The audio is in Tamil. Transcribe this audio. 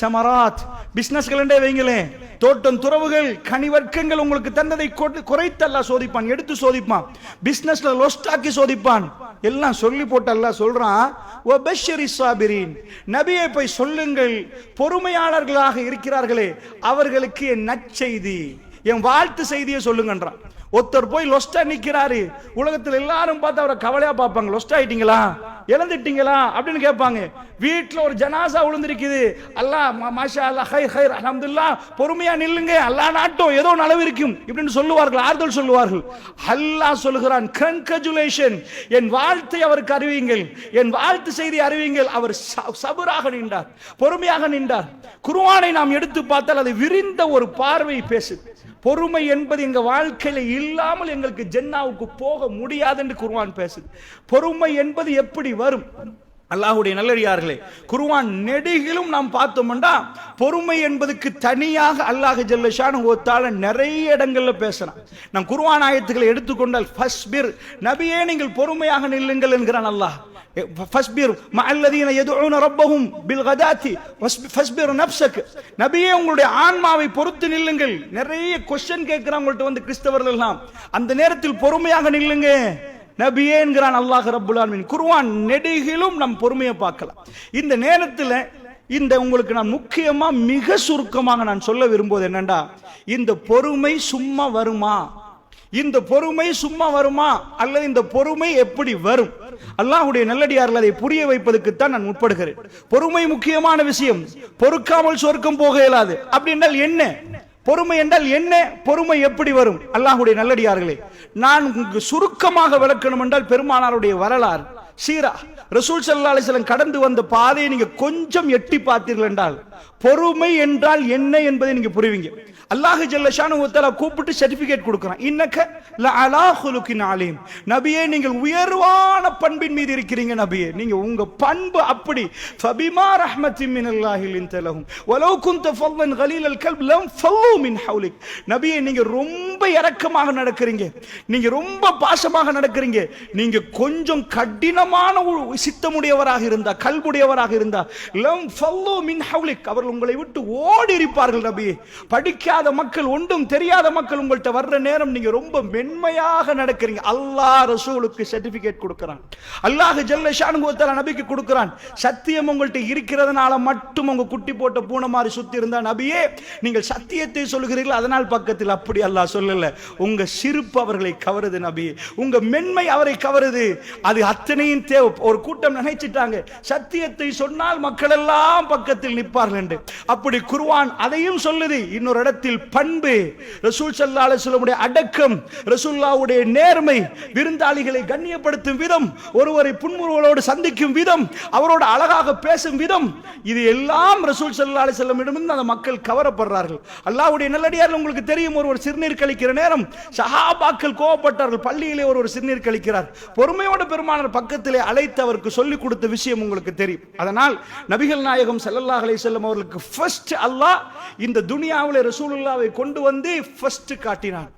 சமராத். பிசினஸ்களே வைங்களேன் தோட்டம் துறவுகள் கனிவர்க்கங்கள் உங்களுக்கு தந்ததை குறைத்து அல்லாஹ் சோதிப்பான் எடுத்து சோதிப்பான். பிசினஸ்ல லொஸ்டாக்கி சோதிப்பான். எல்லாம் சொல்லி போட்டு அல்லாஹ் சொல்றான் "வ பஷ்ஷிரி நபியை போய் சொல்லுங்கள் பொறுமையாளர்களாக இருக்கிறார்களே அவர்களுக்கு என் நற்செய்தி. என் வாழ்த்து செய்தியை சொல்லுங்கன்றான். ஒருத்தர் போய் லொஸ்டா நிக்கிறாரு. உலகத்துல எல்லாரும் பார்த்து அவரை கவலையா பார்ப்பாங்க. லொஸ்ட் ஆயிட்டீங்களா? இழந்துட்டீங்களா? அப்படின்னு கேட்பாங்க. வீட்டில் ஒரு ஜனாசா விழுந்திருக்குது அல்லாஹ் மாஷா அல்லா ஹை ஹை அலமதுல்லா பொறுமையா நில்லுங்க. அல்லா நாட்டம் ஏதோ அளவு இருக்கும். இப்படின்னு சொல்லுவார்கள் ஆறுதல் சொல்லுவார்கள். அல்லாஹ் சொல்லுகிறான் கன்கஜுலேஷன் என் வாழ்த்தை அவருக்கு அறிவியுங்கள். என் வாழ்த்து செய்தி அறிவியுங்கள். அவர் ச- சபுராக நின்றார். பொறுமையாக நின்றார். குருவானை நாம் எடுத்து பார்த்தால் அது விரிந்த ஒரு பார்வை பேசுது. பொறுமை என்பது எங்கள் வாழ்க்கையில் இல்லாமல் எங்களுக்கு ஜென்னாவுக்கு போக முடியாது என்று குர்ஆன் பேசுது. பொறுமை என்பது எப்படி வரும்? அல்லாஹுடைய நல்லடியார்களே குருவான் நெடுகிலும் நாம் பார்த்தோம்னா பொறுமை என்பதுக்கு தனியாக அல்லாஹ் ஜல்லஷான் ஒத்தால நிறைய இடங்களில் பேசுறான். நம் குருவான் ஆயத்துக்களை எடுத்துக்கொண்டால் ஃபஸ்பிர் நபியே நீங்கள் பொறுமையாக நில்லுங்கள் என்கிறான் அல்லாஹ். ஃபஸ்பிர் மஅல்லதீன யதுஊன ரப்பஹும் பில் கதாத்தி ஃபஸ்பிர் நப்சக் நபியே உங்களுடைய ஆன்மாவை பொறுத்து நில்லுங்கள். நிறைய கொஸ்டின் கேட்கிறாங்க உங்கள்ட்ட வந்து கிறிஸ்தவர்கள் எல்லாம். அந்த நேரத்தில் பொறுமையாக நில்லுங்க. நபியே என்கிறான் அல்லாஹ் ரப்புல் ஆலமீன். குர்ஆன் நெடுகிலும் நம் பொறுமையை பார்க்கலாம். இந்த நேரத்தில் இந்த உங்களுக்கு நான் முக்கியமா மிக சுருக்கமாக நான் சொல்ல விரும்புவது என்னண்டா? இந்த பொறுமை சும்மா வருமா? இந்த பொறுமை சும்மா வருமா? அல்லது இந்த பொறுமை எப்படி வரும்? அல்லாஹுடைய நல்லடியார்கள் அதை புரிய வைப்பதற்குத்தான் நான் முற்படுகிறேன். பொறுமை முக்கியமான விஷயம். பொறுக்காமல் சொர்க்கம் போக இயலாது. அப்படி என்றால் என்ன? பொறுமை என்றால் என்ன? பொறுமை எப்படி வரும்? அல்லாஹுடைய நல்லடியார்களே நான் சுருக்கமாக விளக்கணும் என்றால் பெருமானாருடைய வரலாறு. சீரா. ரசூல் சல்லா அலைஹி கடந்து வந்த பாதையை நீங்க கொஞ்சம் எட்டி பார்த்தீர்கள் என்றால் பொறுமை என்றால் என்ன என்பதை நீங்க புரிவீங்க. அல்லாஹ் ஜல்லஷானு தஆலா கூப்பிட்டு சர்டிபிகேட் கொடுக்குறான். இன்னக்க அலாஹுலுக்கின் ஆலயம் நபியே நீங்கள் உயர்வான பண்பின் மீது இருக்கிறீங்க நபியே. நீங்க உங்க பண்பு அப்படி. ஃபபிமா ரஹ்மத்தி மின் அல்லாஹிலின் லஹும் வலவ் குன்த ஃபல்லன் அல் கல்ப் லம் ஃபல்லு மின் ஹவுலிக். நபியே நீங்க ரொம்ப இறக்கமாக நடக்கிறீங்க. நீங்க ரொம்ப பாசமாக நடக்கிறீங்க. நீங்க கொஞ்சம் கடின கடினமான ஒரு சித்தமுடையவராக இருந்தா கல்புடையவராக இருந்தா லம் ஃபல்லோ மின் ஹவுலிக். அவர்கள் உங்களை விட்டு ஓடி இருப்பார்கள் நபியே படிக்காத மக்கள் ஒன்றும் தெரியாத மக்கள் உங்கள்கிட்ட வர்ற நேரம் நீங்க ரொம்ப மென்மையாக நடக்கிறீங்க. அல்லாஹ் ரசூலுக்கு சர்டிபிகேட் கொடுக்கிறான். அல்லாஹ் ஜல்லஷான் ஷானுகுவத்தால நபிக்கு கொடுக்கிறான். சத்தியம் உங்கள்கிட்ட இருக்கிறதுனால மட்டும் உங்க குட்டி போட்ட பூனை மாதிரி சுத்தி இருந்தா நபியே நீங்கள் சத்தியத்தை சொல்கிறீர்கள் அதனால் பக்கத்தில் அப்படி அல்லாஹ் சொல்லல. உங்க சிரிப்பு அவர்களை கவருது நபி உங்க மென்மை அவரை கவருது. அது அத்தனை அத்தனையும் தேவை ஒரு கூட்டம் நினைச்சிட்டாங்க. சத்தியத்தை சொன்னால் மக்கள் எல்லாம் பக்கத்தில் நிற்பார்கள் என்று. அப்படி குர்ஆன் அதையும் சொல்லுது. இன்னொரு இடத்தில் பண்பு. ரசூல் ஸல்லல்லாஹு அலைஹி அடக்கம் ரசூல்லாவுடைய நேர்மை விருந்தாளிகளை கண்ணியப்படுத்தும் விதம் ஒருவரை புன்முறுவலோடு சந்திக்கும் விதம் அவரோடு அழகாக பேசும் விதம் இது எல்லாம் ரசூல் ஸல்லல்லாஹு அலைஹி வஸல்லமிடமிருந்து அந்த மக்கள் கவரப்படுறார்கள். அல்லாவுடைய நல்லடியார்கள் உங்களுக்கு தெரியும். ஒருவர் சிறுநீர் கழிக்கிற நேரம் சஹாபாக்கள் கோவப்பட்டார்கள். பள்ளியிலே ஒருவர் சிறுநீர் கழிக்கிறார். பொறுமையோடு பெருமானார் பக்கத்தில் அழைத்து அவருக்கு சொல்லிக் கொடுத்த விஷயம் உங்களுக்கு தெரியும். அதனால் நபிகள் நாயகம் ஸல்லல்லாஹு அலை வஸல்லம் அவர்களுக்கு ஃபர்ஸ்ட் அல்லாஹ் இந்த துனியாவில் ரசூலுல்லாவை கொண்டு வந்து ஃபர்ஸ்ட் காட்டினான்.